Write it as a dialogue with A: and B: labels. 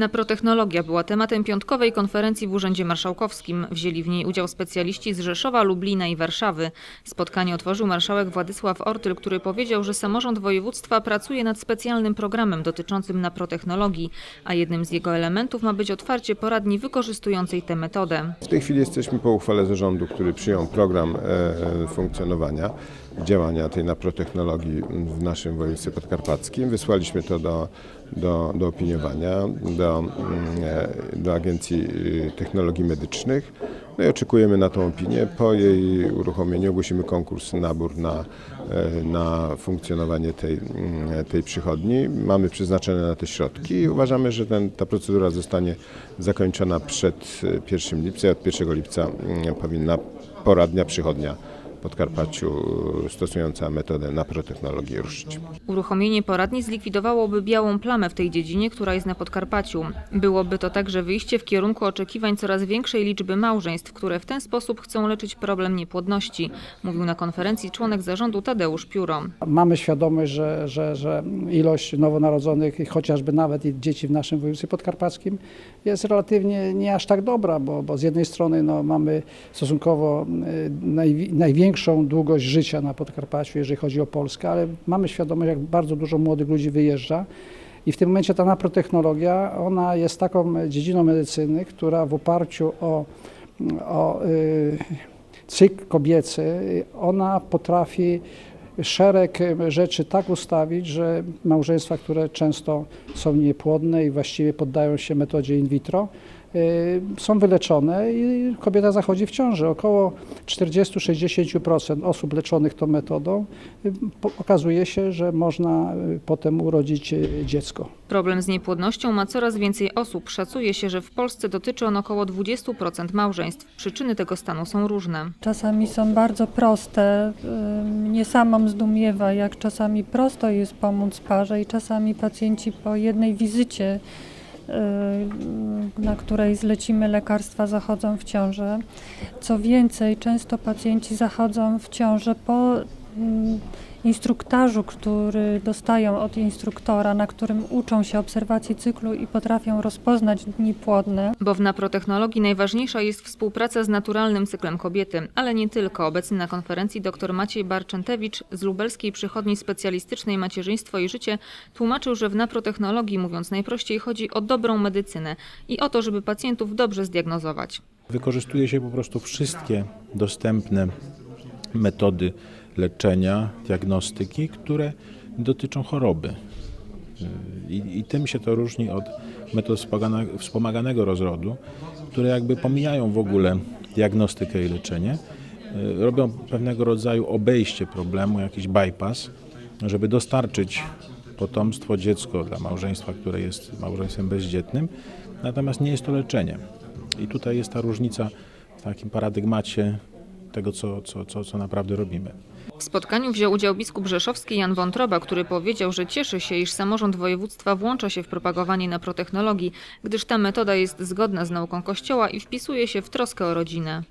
A: Naprotechnologia była tematem piątkowej konferencji w Urzędzie Marszałkowskim. Wzięli w niej udział specjaliści z Rzeszowa, Lublina i Warszawy. Spotkanie otworzył marszałek Władysław Ortyl, który powiedział, że samorząd województwa pracuje nad specjalnym programem dotyczącym naprotechnologii, a jednym z jego elementów ma być otwarcie poradni wykorzystującej tę metodę.
B: W tej chwili jesteśmy po uchwale zarządu, który przyjął program e, funkcjonowania, działania tej naprotechnologii w naszym województwie podkarpackim. Wysłaliśmy to do, do, do opiniowania, do, mm, e, do Agencji y, Technologii Medycznych. No i oczekujemy na tą opinię. Po jej uruchomieniu ogłosimy konkurs, nabór na, e, na funkcjonowanie tej, mm, tej przychodni. Mamy przeznaczone na te środki i uważamy, że ten, ta procedura zostanie zakończona przed e, 1 lipca. Od 1 lipca powinna poradnia, przychodnia Podkarpaciu e, stosująca metodę naprotechnologii ruszyć.
A: Uruchomienie poradni zlikwidowałoby białą plamę w tej dziedzinie, która jest na Podkarpaciu. Byłoby to także wyjście w kierunku oczekiwań coraz większej liczby małżeństw, które w ten sposób chcą leczyć problem niepłodności, mówił na konferencji członek zarządu Tadeusz Pióro.
C: Mamy świadomość, że, że, że ilość nowonarodzonych, chociażby nawet i dzieci w naszym województwie podkarpackim jest relatywnie nie aż tak dobra, bo, bo z jednej strony no, mamy stosunkowo y, naj, największą długość życia na Podkarpaciu, jeżeli chodzi o Polskę, ale mamy świadomość, jak bardzo dużo młodych ludzi wyjeżdża. I w tym momencie ta naprotechnologia, ona jest taką dziedziną medycyny, która w oparciu o, o y, cykl kobiecy, ona potrafi szereg rzeczy tak ustawić, że małżeństwa, które często są niepłodne i właściwie poddają się metodzie in vitro, są wyleczone i kobieta zachodzi w ciąży. Około 40-60% osób leczonych tą metodą y, okazuje się, że można y, potem urodzić y, dziecko.
A: Problem z niepłodnością ma coraz więcej osób. Szacuje się, że w Polsce dotyczy on około 20% małżeństw. Przyczyny tego stanu są różne.
D: Czasami są bardzo proste. Mnie samą zdumiewa, jak czasami prosto jest pomóc parze i czasami pacjenci po jednej wizycie, y, na której zlecimy lekarstwa, zachodzą w ciążę. Co więcej, często pacjenci zachodzą w ciążę po ym, instruktażu, który dostają od instruktora, na którym uczą się obserwacji cyklu i potrafią rozpoznać dni płodne.
A: Bo w naprotechnologii najważniejsza jest współpraca z naturalnym cyklem kobiety, ale nie tylko. Obecny na konferencji dr Maciej Barczętewicz z lubelskiej przychodni specjalistycznej Macierzyństwo i Życie tłumaczył, że w naprotechnologii, mówiąc najprościej, chodzi o dobrą medycynę i o to, żeby pacjentów dobrze zdiagnozować. Wykorzystuje
E: się po prostu wszystkie dostępne metody leczenia, diagnostyki, które dotyczą choroby. I, I tym się to różni od metod wspomagane- wspomaganego rozrodu, które jakby pomijają w ogóle diagnostykę i leczenie, y, robią pewnego rodzaju obejście problemu, jakiś bypass, żeby dostarczyć potomstwo, dziecko dla małżeństwa, które jest małżeństwem bezdzietnym, natomiast nie jest to leczenie. I tutaj jest ta różnica w takim paradygmacie tego, co, co, co, co naprawdę robimy.
A: W spotkaniu wziął udział biskup rzeszowski Jan Wątroba, który powiedział, że cieszy się, iż samorząd województwa włącza się w propagowanie naprotechnologii, gdyż ta metoda jest zgodna z nauką Kościoła i wpisuje się w troskę o rodzinę.